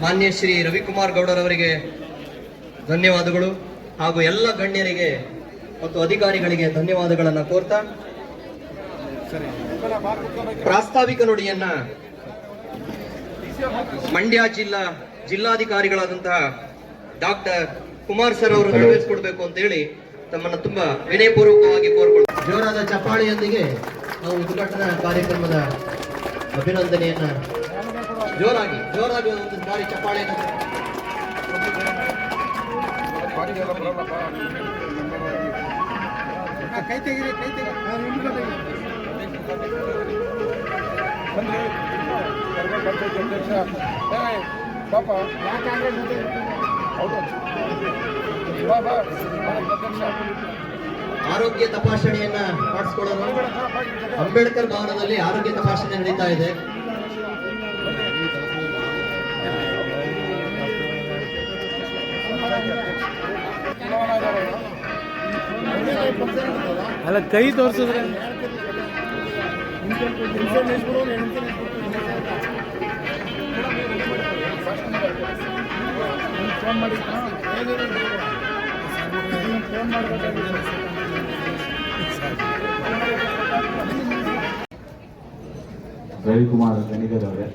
ಮಾನ್ಯ ಶ್ರೀ ರವಿಕುಮಾರ್ ಗೌಡರವರಿಗೆ ಧನ್ಯವಾದಗಳು ಹಾಗೂ ಎಲ್ಲ ಗಣ್ಯರಿಗೆ ಮತ್ತು ಅಧಿಕಾರಿಗಳಿಗೆ ಧನ್ಯವಾದಗಳನ್ನು ಕೋರ್ತಾ ಪ್ರಾಸ್ತಾವಿಕ ನುಡಿಯನ್ನ ಮಂಡ್ಯ ಜಿಲ್ಲಾ ಜಿಲ್ಲಾಧಿಕಾರಿಗಳಾದಂತಹ ಡಾಕ್ಟರ್ ಕುಮಾರ್ ಸರ್ ಅವರು ನೆರವೇರಿಸಿಕೊಡ್ಬೇಕು ಅಂತ ಹೇಳಿ ತಮ್ಮನ್ನ ತುಂಬಾ ವಿನಯಪೂರ್ವಕವಾಗಿ ಕೋರ್ಕೊಳ್ತಾರೆ ಜೋರಾದ ಚಪಾಳಿಯೊಂದಿಗೆ ನಾವು ಉದ್ಘಾಟನಾ ಕಾರ್ಯಕ್ರಮದ ಅಭಿನಂದನೆಯನ್ನ ಜೋರಾಗಿ ಜೋರಾಗಿ ಒಂದು ಬಾರಿ ಚಪ್ಪಾಳೆ ಕೈ ತೆಗಿರಿ ಕೈ ಅಧ್ಯಕ್ಷ ಏ, ಪಾಪ. ಹೌದು. ಬಾ ಬಾ. ಅಧ್ಯಕ್ಷ ಆರೋಗ್ಯ ತಪಾಸಣೆಯನ್ನ ಮಾಡಿಸ್ಕೊಳ್ಳೋಣ. ಅಂಬೇಡ್ಕರ್ ಭವನದಲ್ಲಿ ಆರೋಗ್ಯ ತಪಾಸಣೆ ನಡೀತಾ ಇದೆ. ಅಲ್ಲ ಕೈ ತೋರಿಸಿದ್ರೆ? ರವಿಕುಮಾರ್ ಗಣಿಗರ್ ಅವರೇ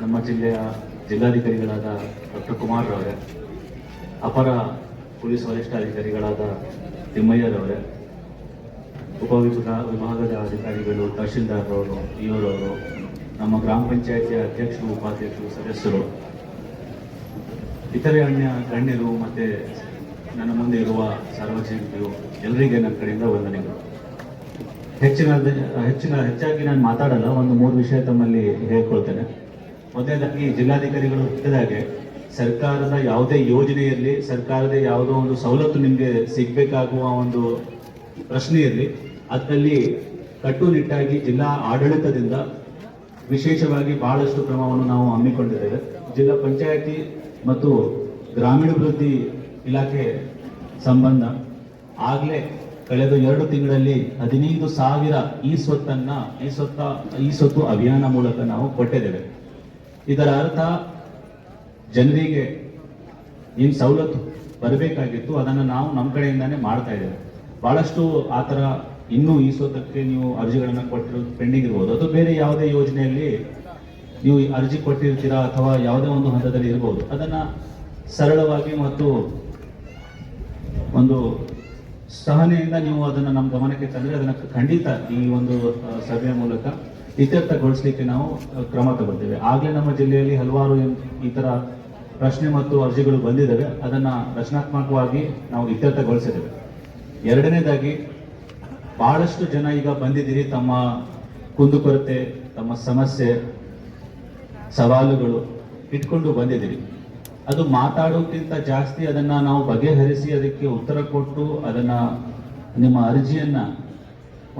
ನಮ್ಮ ಜಿಲ್ಲೆಯ ಜಿಲ್ಲಾಧಿಕಾರಿಗಳಾದ ಡಾಕ್ಟರ್ ಕುಮಾರ್ ಅವರೇ ಅಪರ ಪೊಲೀಸ್ ವರಿಷ್ಠಾಧಿಕಾರಿಗಳಾದ ತಿಮ್ಮಯ್ಯರವರೇ, ಉಪವಿಭಾಗ ವಿಭಾಗದ ಅಧಿಕಾರಿಗಳು ತಹಶೀಲ್ದಾರ್ ಅವರು ಇವರವರು ನಮ್ಮ ಗ್ರಾಮ ಪಂಚಾಯತಿಯ ಅಧ್ಯಕ್ಷರು, ಉಪಾಧ್ಯಕ್ಷರು, ಸದಸ್ಯರು, ಇತರೆ ಅಣ್ಯ ಗಣ್ಯರು ಮತ್ತೆ ನನ್ನ ಮುಂದೆ ಇರುವ ಸಾರ್ವಜನಿಕರು ಎಲ್ಲರಿಗೆ ನನ್ನ ಕಡೆಯಿಂದ ವಂದನೆಗಳು. ಹೆಚ್ಚಿನ ಹೆಚ್ಚಿನ ಹೆಚ್ಚಾಗಿ ನಾನು ಮಾತಾಡಲ್ಲ, ಒಂದು ಮೂರು ವಿಷಯ ತಮ್ಮಲ್ಲಿ ಹೇಳ್ಕೊಳ್ತೇನೆ. ಮೊದಲನೇದಾಗಿ, ಜಿಲ್ಲಾಧಿಕಾರಿಗಳು ಹೇಳಿದಾಗೆ ಸರ್ಕಾರದ ಯಾವುದೇ ಯೋಜನೆ ಇರಲಿ ಸರ್ಕಾರದ ಯಾವುದೋ ಒಂದು ಸವಲತ್ತು ನಿಮಗೆ ಸಿಗಬೇಕಾಗುವ ಒಂದು ಪ್ರಶ್ನೆ ಇರಲಿ. ಅದರಲ್ಲಿ ಕಟ್ಟುನಿಟ್ಟಾಗಿ ಜಿಲ್ಲಾ ಆಡಳಿತದಿಂದ ವಿಶೇಷವಾಗಿ ಬಹಳಷ್ಟು ಕ್ರಮವನ್ನು ನಾವು ಹಮ್ಮಿಕೊಂಡಿದ್ದೇವೆ. ಜಿಲ್ಲಾ ಪಂಚಾಯತಿ ಮತ್ತು ಗ್ರಾಮೀಣಾಭಿವೃದ್ಧಿ ಇಲಾಖೆ ಸಂಬಂಧ ಆಗಲೇ ಕಳೆದ ಎರಡು ತಿಂಗಳಲ್ಲಿ ಹದಿನೈದು ಸಾವಿರ ಈ ಸ್ವತ್ತನ್ನು, ಈ ಸ್ವತ್ತ, ಈ ಸ್ವತ್ತು ಅಭಿಯಾನ ಮೂಲಕ ನಾವು ಕೊಟ್ಟಿದ್ದೇವೆ. ಇದರ ಅರ್ಥ ಜನರಿಗೆ ಏನು ಸವಲತ್ತು ಬರಬೇಕಾಗಿತ್ತು, ಅದನ್ನು ನಾವು ನಮ್ಮ ಕಡೆಯಿಂದಾನೇ ಮಾಡ್ತಾ ಇದ್ದೇವೆ. ಭಾಳಷ್ಟು ಆ ಥರ ಇನ್ನೂ ಈ ಸ್ವತ್ತಕ್ಕೆ ನೀವು ಅರ್ಜಿಗಳನ್ನು ಕೊಟ್ಟಿರೋದು ಪೆಂಡಿಂಗ್ ಇರ್ಬೋದು ಅಥವಾ ಬೇರೆ ಯಾವುದೇ ಯೋಜನೆಯಲ್ಲಿ ನೀವು ಅರ್ಜಿ ಕೊಟ್ಟಿರ್ತೀರಾ ಅಥವಾ ಯಾವುದೇ ಒಂದು ಹಂತದಲ್ಲಿ ಇರ್ಬೋದು. ಅದನ್ನು ಸರಳವಾಗಿ ಮತ್ತು ಒಂದು ಸಹನೆಯಿಂದ ನೀವು ಅದನ್ನು ನಮ್ಮ ಗಮನಕ್ಕೆ ತಂದರೆ ಅದನ್ನು ಖಂಡಿತ ಈ ಒಂದು ಸಭೆಯ ಮೂಲಕ ಇತ್ಯರ್ಥಗೊಳಿಸಲಿಕ್ಕೆ ನಾವು ಕ್ರಮ ತಗೊಳ್ತೇವೆ. ಆಗಲೇ ನಮ್ಮ ಜಿಲ್ಲೆಯಲ್ಲಿ ಹಲವಾರು ಈ ತರ ಪ್ರಶ್ನೆ ಮತ್ತು ಅರ್ಜಿಗಳು ಬಂದಿದ್ದಾವೆ. ಅದನ್ನು ರಚನಾತ್ಮಕವಾಗಿ ನಾವು ಇತ್ಯರ್ಥಗೊಳಿಸಿದ್ದೇವೆ. ಎರಡನೇದಾಗಿ, ಬಹಳಷ್ಟು ಜನ ಈಗ ಬಂದಿದ್ದೀರಿ. ತಮ್ಮ ಕುಂದುಕೊರತೆ ತಮ್ಮ ಸಮಸ್ಯೆ, ಸವಾಲುಗಳು ಇಟ್ಕೊಂಡು ಬಂದಿದ್ದೀರಿ. ಅದು ಮಾತಾಡೋಕ್ಕಿಂತ ಜಾಸ್ತಿ ಅದನ್ನು ನಾವು ಬಗೆಹರಿಸಿ ಅದಕ್ಕೆ ಉತ್ತರ ಕೊಟ್ಟು ಅದನ್ನು ನಿಮ್ಮ ಅರ್ಜಿಯನ್ನು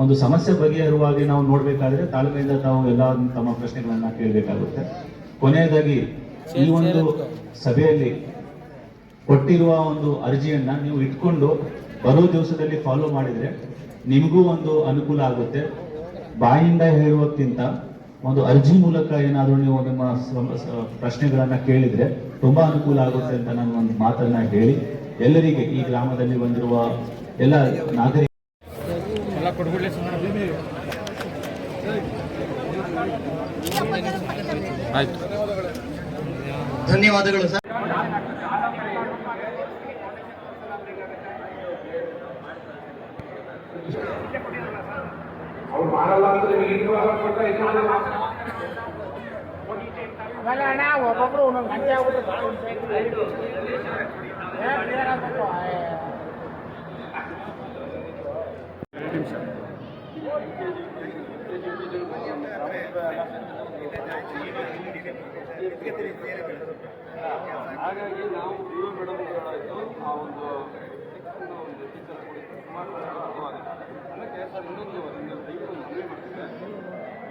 ಒಂದು ಸಮಸ್ಯೆ ಬಗೆಹರುವಾಗಿ ನಾವು ನೋಡಬೇಕಾದ್ರೆ ತಾಳ್ಮೆಯಿಂದ ತಾವು ಎಲ್ಲ ತಮ್ಮ ಪ್ರಶ್ನೆಗಳನ್ನು ಕೇಳಬೇಕಾಗುತ್ತೆ. ಕೊನೆಯದಾಗಿ ಈ ಒಂದು ಸಭೆಯಲ್ಲಿ ಕೊಟ್ಟಿರುವ ಒಂದು ಅರ್ಜಿಯನ್ನ ನೀವು ಇಟ್ಕೊಂಡು ಬರೋ ದಿವಸದಲ್ಲಿ ಫಾಲೋ ಮಾಡಿದ್ರೆ ನಿಮಗೂ ಒಂದು ಅನುಕೂಲ ಆಗುತ್ತೆ. ಬಾಯಿಂದ ಹೇಳುವಕ್ಕಿಂತ ಒಂದು ಅರ್ಜಿ ಮೂಲಕ ಏನಾದರೂ ನೀವು ನಿಮ್ಮ ಪ್ರಶ್ನೆಗಳನ್ನ ಕೇಳಿದ್ರೆ ತುಂಬಾ ಅನುಕೂಲ ಆಗುತ್ತೆ ಅಂತ ನಾನು ಒಂದು ಮಾತನ್ನ ಹೇಳಿ ಎಲ್ಲರಿಗೆ ಈ ಗ್ರಾಮದಲ್ಲಿ ಬಂದಿರುವ ಎಲ್ಲ ನಾಗರಿಕ ಆಯ್ತು. ಧನ್ಯವಾದಗಳು ಸರ್. ಅವ್ರು ಮಾಡಲ್ಲ ಅಂದ್ರೆ ನಿಮಗೆ ಇನ್ವಾಲ್ವ್ ಕೊಟ್ರೆ ಇದು ಮಾಡಲ್ಲ ಅಲ್ಲ ಅಣ್ಣ ಒಬ್ಬೊಬ್ರು ಒಂದೊಂದು ಗಂಟೆ ಆಗ್ಬಿಟ್ಟು ಹಾಗಾಗಿ ನಾವು ಒ ಮೇಡಮ್ ಆ ಒಂದು ಒಂದು ಟೀಚರ್ ಕೊಡಿ ಸುಮಾರು ಅದಕ್ಕೆ ಸರ್ ಇನ್ನೊಂದು ಒಂದು ದಯವಿಟ್ಟು ಮನವಿ ಮಾಡ್ತಿದ್ದೆ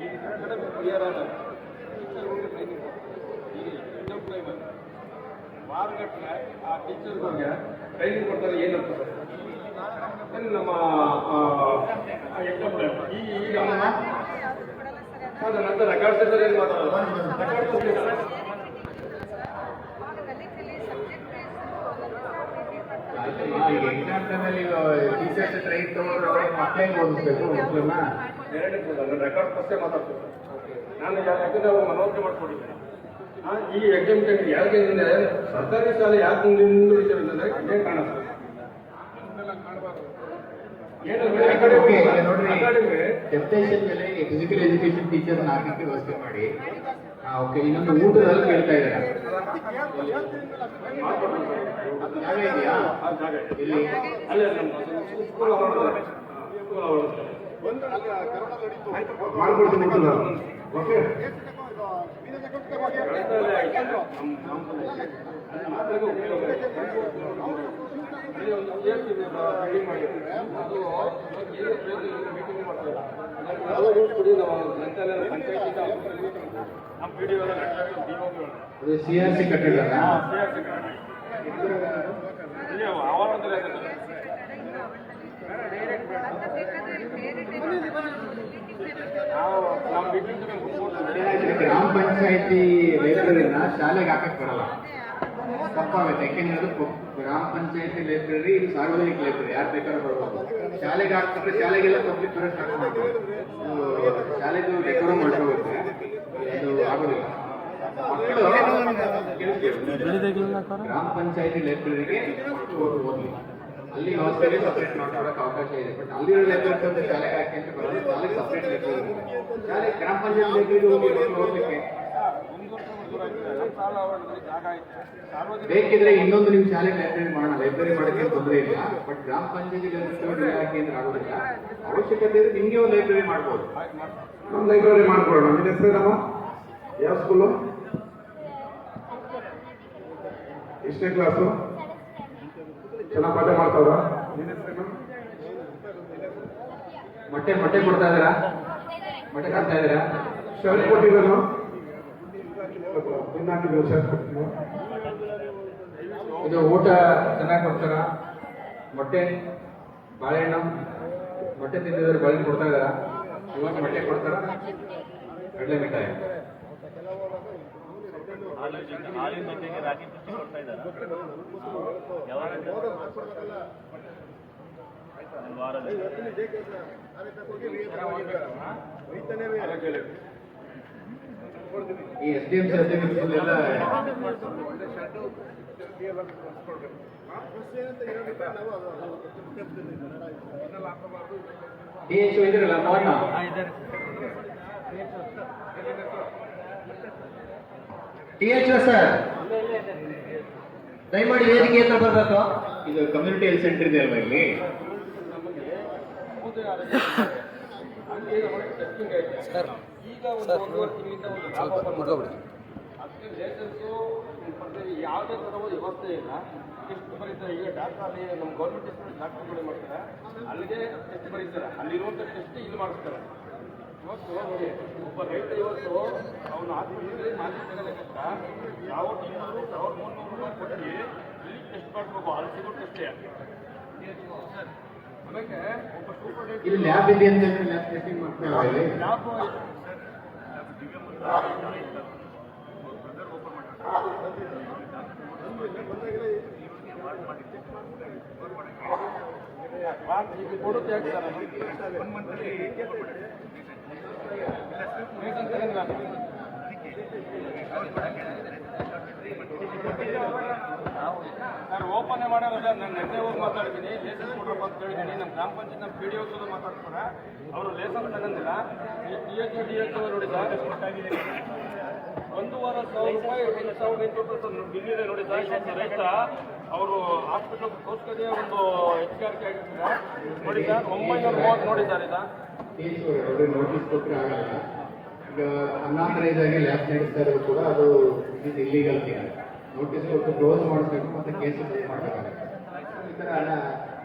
ಈಗ ಅಕಾಡೆಮಿಕ್ ಕ್ಲಿಯರ್ ಆದ ಟೀಚರ್ಗಳಿಗೆ ಟ್ರೈನಿಂಗ್ ಈಗ ಇನ್ನೊಂದು ಟೈಮಲ್ಲಿ ವಾರಗಟ್ಟಲೆ ಆ ಟೀಚರ್ಗಳಿಗೆ ಟ್ರೈನಿಂಗ್ ಕೊಡ್ತಾರೆ ಏನಂತ ಏನು ನಮ್ಮ ಎಕ್ಸಾಮ್ ಈ ಈಗ ಸರ್ ನಂತರ ರೆಕಾರ್ಡ್ಸ್ ಇದ್ದಾರೆ ಏನು ಮಾತಾಡೋದು? ರೆಕಾರ್ಡ್ ಟೈಮಲ್ಲಿ ಟೀಚರ್ಸ್ ಹತ್ರ ಇದು ತಗೊಂಡ್ರೆ ಮಕ್ಕಳಿಗೆ ಓದಿಸ್ಬೇಕು ಮಕ್ಕಳನ್ನ ಎರಡು ನಾನು ರೆಕಾರ್ಡ್ ಫಸ್ಟೇ ಮಾತಾಡ್ತೀನಿ. ನಾನು ಯಾಕಂದ್ರೆ ಅವ್ರು ಮನವರಿಕೆ ಮಾಡ್ಕೊಂಡಿದ್ದೀನಿ ಈ ಎಕ್ಸಾಮ್ ಟೈಮ್ ಯಾಕೆ ಅಂದರೆ ಸರ್ಕಾರಿ ಶಾಲೆ ಯಾಕೆ ಮುಂದುವರಿತೇವೆ ಅಂತಂದ್ರೆ ಇದೇ ಕಾರಣ ನೋಡ್ರಿ. ಟೆಂಪ್ಟೇಷನ್ ಮೇಲೆ ಫಿಸಿಕಲ್ ಎಜುಕೇಶನ್ ಹಾಕಕ್ಕೆ ವ್ಯವಸ್ಥೆ ಮಾಡಿ. ಓಕೆ ಇನ್ನೊಂದು ಊಟದಲ್ಲಿ ಕೇಳ್ತಾ ಇದ್ದಾರೆ ಜಾಗ ಇದೆಯಾ. ಇಲ್ಲಿ. ಮಾಡ್ಕೊಡ್ತೀನಿ ಓಕೆ. ಅದು ಮಾಡ್ತಾರೆ. ಸಿ ಆರ್ ಸಿ ಮೀಟಿಂಗ್ ಗ್ರಾಮ ಪಂಚಾಯತಿ ಲೈಬ್ರರಿನ ಶಾಲೆಗೆ ಹಾಕಕ್ ಬರಲ್ಲ. ತಪ್ಪಾಗುತ್ತೆ. ಯಾಕೆಂದ್ರೆ ಅದು ಗ್ರಾಮ ಪಂಚಾಯತಿ ಲೈಬ್ರರಿ ಸಾರ್ವಜನಿಕ ಲೈಬ್ರರಿ ಯಾರು ಬೇಕಾದ್ರೂ ಬರ್ಬೋದು. ಶಾಲೆಗೆ ಹಾಕ್ಬಿಟ್ರೆ ಶಾಲೆಗೆಲ್ಲ ಪಬ್ಲಿಕ್ ಮಾಡ್ಬೋದು. ಅದು ಶಾಲೆದು ಡೆಕೋರಮ್ ಹೊರಟೋಗುತ್ತೆ ಅದು ಆಗೋದಿಲ್ಲ. ಮಕ್ಕಳು. ಗ್ರಾಮ ಪಂಚಾಯತಿ ಲೈಬ್ರರಿಗೆ ಓದ್ಲಿ. ಅಲ್ಲಿ ಹಾಸ್ಟೆಲ್ಗೆ ಸಪ್ರೇಟ್ ಮಾಡ್ಕೊಳಕ್ಕೆ ಅವಕಾಶ ಇದೆ. ಬಟ್ ಅಲ್ಲಿರೋ ಲೈಬ್ರರಿ ಶಾಲೆಗೆ ಹಾಕಿ ಅಂತ ಬರೋದು ಶಾಲೆಗೆ ಸಪ್ರೇಟ್ ಲೈಬ್ರರಿ ಶಾಲೆ ಗ್ರಾಮ ಪಂಚಾಯತ್ ಲೈಬ್ರರಿ ಹೋಗಿ ನೋಡ್ಲಿಕ್ಕೆ ನಮ್ಮ ಸಾಲ ಆವರಣದಲ್ಲಿ ಜಾಗ ಐತೆ ಸಾರ್ವಜನಿಕ ಬೇಕಿದ್ರೆ ಇನ್ನೊಂದು ನಿಮ್ ಶಾಲೆ ಲೈಬ್ರರಿ ಮಾಡೋಣ. ಲೈಬ್ರರಿ ಮಾಡಕ್ಕೆ ತೊಂದರೆ ಇಲ್ಲ. ಬಟ್ ಗ್ರಾಮ ಪಂಚಾಯತಿ ಅಂದ್ರೆ ಆಗೋದಿಲ್ಲ. ಅವಶ್ಯಕತೆ ಇದ್ರೆ ನಿಮ್ಗೆ ಒಂದು ಲೈಬ್ರರಿ ಮಾಡ್ಬೋದು. ನಮ್ಮ ಲೈಬ್ರರಿ ಮಾಡ್ಕೊಳ್ಳೋಣ. ನಿನ್ನ ಹೆಸರೇನಮ್ಮ ಯಾವ ಸ್ಕೂಲು ಎಷ್ಟನೇ ಕ್ಲಾಸು ಚೆನ್ನಾಗಿ ಪಾಠ ಮಾಡ್ತಾವ್ರ? ನಿನ್ನ ಹೆಸರೇನು ಮೊಟ್ಟೆ ಮೊಟ್ಟೆ ಕೊಡ್ತಾ ಇದ್ದೀರಾ? ಮೊಟ್ಟೆ ಕೊಡ್ತಾ ಇದ್ದೀರಾ? ಶರ್ಟ್ ಕೊಟ್ಟಿದ್ದಾನು? ಇದು ಊಟ ಚೆನ್ನಾಗಿ ಕೊಡ್ತಾರ ಮೊಟ್ಟೆ ಬಾಳೆಹಣ್ಣು ಮೊಟ್ಟೆ ತಿಂದಿದ್ರೆ ಬಾಳೆಹಣ್ಣು ಕೊಡ್ತಾ ಇದಾರ ಇವಾಗ ಮೊಟ್ಟೆ ಕೊಡ್ತಾರ ಕಡಲೆ ಮಿಠಾಯಿ ಈ S D M certificate D H ಇದ್ರಲ್ಲ ಮೋಹನ ಟಿ ಎಚ್ ಸರ್? ದಯಮಾಡಿ ವೇದಿಕೆ ಹತ್ರ ಬರಬೇಕು. ಇದು ಕಮ್ಯುನಿಟಿ ಹೆಲ್ತ್ ಸೆಂಟರ್ ಇದೆ ಅಲ್ವಾ ಇಲ್ಲಿ? ಅದಕ್ಕೆ ಲೈಸೆನ್ಸು ಮತ್ತೆ ಯಾವುದೇ ಥರದ ವ್ಯವಸ್ಥೆ ಇಲ್ಲ. ಟೆಸ್ಟ್ ಬರೀತಾರೆ. ಈಗ ಡಾಕ್ಟರ್ ಅಲ್ಲಿ ನಮ್ಮ ಗೌರ್ಮೆಂಟ್ ಡಾಕ್ಟರ್ಗಳು ಮಾಡ್ತಾರೆ. ಅಲ್ಲಿಗೆ ಟೆಸ್ಟ್ ಬರೀತಾರೆ. ಅಲ್ಲಿರುವಂಥ ಟೆಸ್ಟ್ ಇಲ್ಲಿ ಮಾಡಿಸ್ತಾರೆ. ಇವತ್ತು ಒಬ್ಬ ರೈತ ಇವತ್ತು ಅವನು ಆಸ್ಪತ್ರೆಯಲ್ಲಿ ಮಾಹಿತಿ ತಗೊಳ್ಳೋಕ್ಕಿಂತ ಯಾವ ಇನ್ನೂರು ಸಾವಿರದ ಮೂರು ರೂಪಾಯಿ ಕೊಟ್ಟು ಇಲ್ಲಿ ಟೆಸ್ಟ್ ಮಾಡಿಸ್ಬೇಕು. ಅಲ್ಲಿ ಸಿಗೋ ಟೆಸ್ಟೇ ಇಲ್ಲಿ ಲ್ಯಾಬ್ ಇದೆ ಅಂತ ಲ್ಯಾಬ್ ಟೆಸ್ಟಿಂಗ್ ಮಾಡ್ತಾ ಇಲ್ಲಿ ಕೊಡುತ್ತೆ ಯಾಕೆ ಸರ್ ಮಂತಲ್ಲಿ ಸರ್, ನಾನು ನೆನ್ನೆ ಹೋಗಿ ಮಾತಾಡ್ತೀನಿ ಲೈಸೆನ್ಸ್ ಕೊಡ್ರಪ್ಪ ಅಂತ ನಮ್ಮ ಗ್ರಾಮ ಪಂಚಾಯತ್ ನಮ್ಮ ಪಿ ಡಿ ಓಸ್ ಮಾತಾಡ್ತಾರೆ. ಅವರು ಲೈಸೆನ್ಸ್ ತಗೊಂಡಿಲ್ಲ. ಟಿ ಎಚ್ ಡಿ ಎಚ್ ನೋಡಿ ಸರ್. ಒಂದೂವರೆ ಸಾವಿರ ರೂಪಾಯಿ ಸಾವಿರದ ಎಂಟು ರೂಪಾಯಿ ಬಿಲ್ ಇದೆ ನೋಡಿ ಸರ್. ರೈತ ಅವರು ಹಾಸ್ಪಿಟಲ್ ತೋರಿಸ್ಕೋದೇ ಒಂದು ಎಚ್ಕಾರಿಕೆ ಆಗಿರ್ತಾರೆ ನೋಡಿ ಸರ್, ಒಂಬೈನೂರ ಮೂವತ್ತು ನೋಡಿ ಸರ್ ಇದು. ಈಗ ಲ್ಯಾಬ್ ನಡೆಸ್ತಾ ಕೂಡ ಅದು ಇಲ್ಲಿಗಲ್ ನೋಟಿಸ್ ಕೊಟ್ಟು ಕ್ಲೋಸ್ ಮಾಡಬೇಕು ಮತ್ತೆ ಕೇಸ್ ಮಾಡಬೇಕಾಗುತ್ತೆ ಈ ಥರ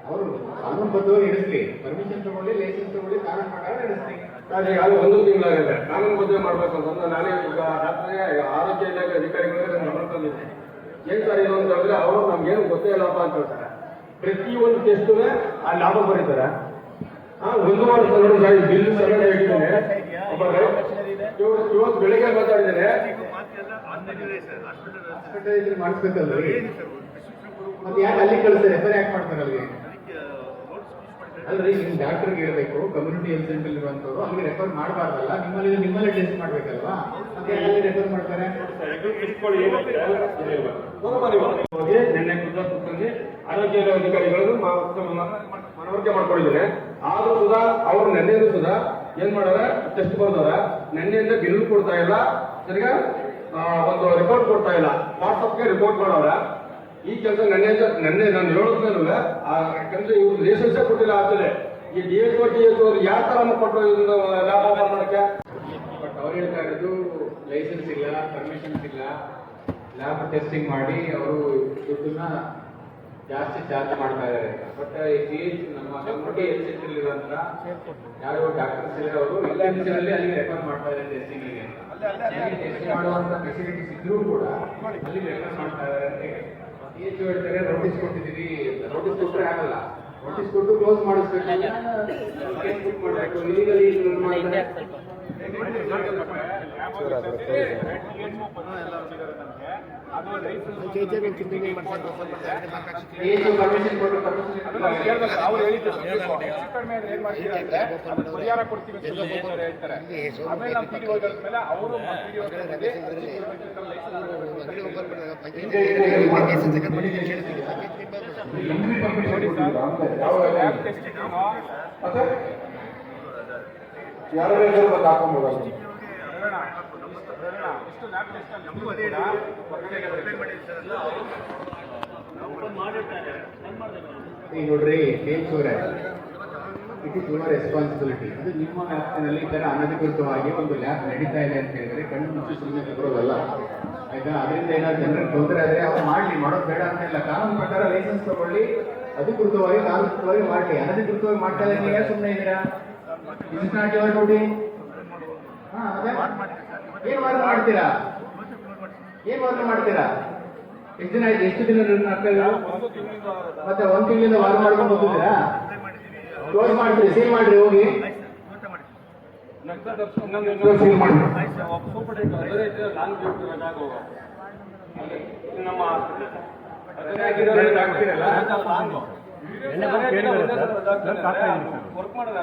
ಅವರು ಕಾನೂನುಬದ್ಧವಾಗಿ ನಡೆಸಲಿ. ಪರ್ಮಿಷನ್ ತಗೊಳ್ಳಿ, ಲೈಸೆನ್ಸ್ ತಗೊಳ್ಳಿ, ಕಾನೂನು ಪ್ರಕಾರ ನಡೆಸಲಿ. ಸರ್, ಈಗ ಅದು ಒಂದು ತಿಂಗಳಾಗಿದೆ. ಕಾನೂನು ಬದ್ಧ ಮಾಡಬೇಕು ಅಂತಂದ್ರೆ ನಾನೇ ಈಗ ಡಾಕ್ಟರ್ಗೆ ಆರೋಗ್ಯ ಇಲಾಖೆ ಅಧಿಕಾರಿಗಳಿಗೆ ಗಮನ ತಂದಿದ್ದೆ. ಏನ್ ಸರ್ ಇದು ಅಂತ ಹೇಳಿದ್ರೆ ಅವರು ನಮ್ಗೇನು ಗೊತ್ತೇ ಇಲ್ಲಪ್ಪ ಅಂತ ಹೇಳ್ತಾರೆ. ಪ್ರತಿಯೊಂದು ಟೆಸ್ಟು ಆ ಲಾಭ ಬರೀತಾರೆ. ಒಂದು ವಾರ ಸರ್ ಬಿಲ್ ಸರಿಯಾಗಿ ಇಟ್ಟಿದ್ದೇನೆ ಇವತ್ತು ಬೆಳಿಗ್ಗೆ ಮಾತಾಡಿದ್ದೇನೆ ಹಾಸ್ಪಿಟಲ್ ಇದ್ರೆ ಮಾಡಿಸ್ಬೇಕಲ್ರಿ? ಮತ್ತೆ ಯಾಕೆ ಅಲ್ಲಿ ಕಳಿಸ್ತಾರೆ? ರೆಫರ್ ಯಾಕೆ ಮಾಡ್ತಾರೆ. ಅಲ್ಲಿಗೆ ಅಲ್ರಿ ನಿಮ್ ಡಾಕ್ಟರ್ಗೆ ಇರಬೇಕು ಕಮ್ಯುನಿಟಿ ಹೆಲ್ತ್ ಸೆಂಟರ್ ಇರುವಂತವ್ರು ಅಲ್ಲಿ ರೆಫರ್ ಮಾಡಬಾರ್ದಲ್ಲ ನಿಮ್ಮಲ್ಲಿ ನಿಮ್ಮಲ್ಲಿ ಟೆಸ್ಟ್ ಮಾಡ್ಬೇಕಲ್ವಾ? ಮತ್ತೆ ಅಲ್ಲಿ ರೆಫರ್ ಮಾಡ್ತಾರೆ? ನೆನ್ನೆ ನಿನ್ನೆ ಕುಂದಾಪುರದಲ್ಲಿ ಆರೋಗ್ಯ ಅಧಿಕಾರಿಗಳು ಮನವರಿಕೆ ಮಾಡ್ಕೊಂಡಿದ್ದೇನೆ. ಆದ್ರೂ ಸುಧಾ ಅವ್ರು ನೆನ್ನೆ ಸುಧಾ ಏನ್ ಮಾಡಾರ ಟೆಸ್ಟ್ ಬರ್ದವ್ರ ನೆನ್ನೆಯಿಂದ ಬಿಲ್ ಕೊಡ್ತಾ ಇಲ್ಲ. ಸರಿಗ? ಒಂದು ರಿಪೋರ್ಟ್ ಕೊಡ್ತಾ ಇಲ್ಲ. ವಾಟ್ಸಪ್ಗೆ ರಿಪೋರ್ಟ್ ಮಾಡೋರ ಈ ಕೆಲಸ ನನ್ನ ನನ್ನೆ ನಾನು ಹೇಳೋದ್ಮೇಲೂ ಯಾಕಂದ್ರೆ ಇವ್ರು ಲೈಸೆನ್ಸ್ ಕೊಟ್ಟಿಲ್ಲ ಆಗ್ತದೆ ಈ D S O T S ಅವ್ರು ಯಾವ ತರ ಕೊಟ್ಟು ಲಾಭ ಓಪನ್ ಬಟ್ ಅವ್ರು ಹೇಳ್ತಾ ಇರೋದು ಲೈಸೆನ್ಸ್ ಇಲ್ಲ ಪರ್ಮಿಷನ್ಸ್ ಇಲ್ಲ. ಲ್ಯಾಬ್ ಟೆಸ್ಟಿಂಗ್ ಮಾಡಿ ಅವರು ದುಡ್ಡನ್ನ ಜಾಸ್ತಿ ಚಾರ್ಜ್ ಮಾಡ್ತಾ ಇದ್ದಾರೆ ಬಟ್ ಈ ನಮ್ಮ ಕಮ್ಯುನಿಟಿ ಹೆಲ್ತ್ ಸೆಂಟರ್ ಯಾರು ಡಾಕ್ಟರ್ಸ್ ಇಲ್ಲ ಅವರು ಎಲ್ಲ ಅಲ್ಲಿ ರೆಫರ್ ಮಾಡ್ತಾ ಇದ್ದಾರೆ ಟೆಸ್ಟಿಂಗ್ ಟೆಸ್ಟ್ ಮಾಡುವಂತ ಫೆಸಿಲಿಟೀಸ್ ಇದ್ರೂ ಕೂಡ ಅಲ್ಲಿ ರೆಫರ್ ಮಾಡ್ತಾ ಇದ್ದಾರೆ. ಹೇಳ್ತಾರೆ? ನೋಟಿಸ್ ಕೊಟ್ಟಿದ್ದೀವಿ ನೋಟಿಸ್ ಕೊಟ್ಟರೆ ಆಗಲ್ಲ. ನೋಟಿಸ್ ಕೊಟ್ಟು ಕ್ಲೋಸ್ ಮಾಡಿಸ್ಬೇಕು. ಕೇಸ್ ಬುಕ್ ಮಾಡಬೇಕು. ಇಲ್ಲಿಗಲಿ ಪರಿಹಾರ ಕೊಡ್ತೀವಿ ಹೇಳ್ತಾರೆ ಆಮೇಲೆ ನಮ್ಮ ಮೇಲೆ ಅವರು ಯಾರು ಬೇಕಾದ್ರೂ ಬಂದು ನೋಡ್ರಿ ಬೇಚೂರೆ ಇಟ್ ಇಸ್ ಯುವರ್ ರೆಸ್ಪಾನ್ಸಿಬಿಲಿಟಿ ಅದು ನಿಮ್ಮ ವ್ಯಾಪ್ತಿನಲ್ಲಿ ಈ ಥರ ಅನಧಿಕೃತವಾಗಿ ಒಂದು ಲ್ಯಾಬ್ ನಡೀತಾ ಇದೆ ಅಂತ ಹೇಳಿದ್ರೆ ಕಣ್ಣು ಮುಚ್ಚಿ ಸುಮ್ಮನೆ ತಗೊಳ್ಳೋದಲ್ಲ ಆಯ್ತಾ? ಅದರಿಂದ ಏನಾದ್ರು ಜನರಿಗೆ ತೊಂದರೆ ಆದರೆ ಅವ್ರು ಮಾಡಲಿ, ಮಾಡೋದು ಬೇಡ ಅಂತ ಇಲ್ಲ. ಕಾನೂನು ಪ್ರಕಾರ ಲೈಸೆನ್ಸ್ ತಗೊಳ್ಳಿ, ಅಧಿಕೃತವಾಗಿ ಕಾನೂನು ಮಾಡಲಿ. ಅನಧಿಕೃತವಾಗಿ ಮಾಡ್ತಾ ನಿಮಗೆ ಸುಮ್ಮನೆ ಇದ್ದೀರಾ? ನಾಟ್ ಯುವರ್ ಡ್ಯೂಟಿ ಏನ್ ವರ್ಕ್ ಮಾಡ್ತೀರಾ? ಏನ್ ವರ್ಕ್ ಮಾಡ್ತೀರಾ? ಎಷ್ಟು ದಿನ ಆಯ್ತು? ಎಷ್ಟು ದಿನ ಮತ್ತೆ ಒಂದ್ ತಿಂಗಳಿಂದ ವಾರ ಮಾಡ್ಕೊಂಡು ಹೋಗಿದ್ದೀರಾ ಕ್ಲೋಸ್ ಮಾಡ್ತೀರಿ ಸೀಲ್ ಮಾಡ್ರಿ, ಹೋಗಿ. ಸೂಪರ್ ಲಾಂಗ್ ನಮ್ಮ ವರ್ಕ್ ಮಾಡೋದು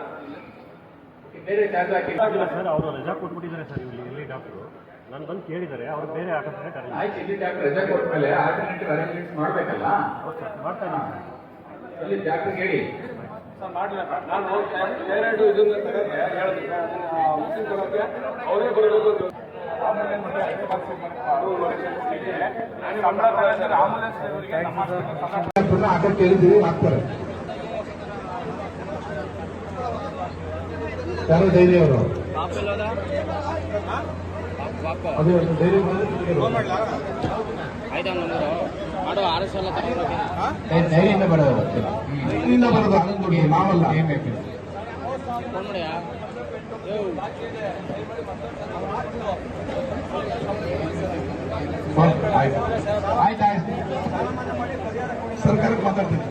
ಬೇರೆ ಹಾಕಿ ಸರ್ ಅವರು ರಜಾ ಕೊಟ್ಬಿಟ್ಟಿದ್ದಾರೆ ಸರ್ ಇಲ್ಲಿ ಇಲ್ಲಿ ಡಾಕ್ಟ್ರು ನಾನು ಬಂದು ಕೇಳಿದ್ದಾರೆ ಅವ್ರು ಬೇರೆ ಅರೇಂಜ್ ಆಯ್ತು ಇಲ್ಲಿ ಡಾಕ್ಟರ್ ರಜಾ ಕೊಟ್ಟ ಮೇಲೆ ಆಲ್ಟರ್ನೇಟಿವ್ ಅರೇಂಜ್ಮೆಂಟ್ಸ್ ಮಾಡ್ಬೇಕಲ್ಲ? ಮಾಡ್ತಾ ಇದ್ದೀನಿ ಅಲ್ಲಿ ಡಾಕ್ಟರ್ ಹೇಳಿ. ಸರ್ ನಾನು ಎರಡು ಇದನ್ನ ಹೇಳಿದ್ರೆ ಮುಸ್ಲಿಂ ಅವರೇ ಬರಬೇಕು ಆಂಬುಲೆನ್ಸ್ ಹೇಳಿದ್ದೀವಿ ಹಾಕ್ತಾರೆ ಯಾರು ಧೈರ್ಯ ಅವರು? ಅದೇ ಧೈರ್ಯ ಧೈರ್ಯದಿಂದ ಬರೋದು ಇಲ್ಲಿಂದ ಬರೋದು ಆನಂದಗುಡಿ ನಾವಲ್ಲ ಆಯ್ತು. ಸರ್ಕಾರಕ್ಕೆ ಮಾತಾಡ್ತೀನಿ.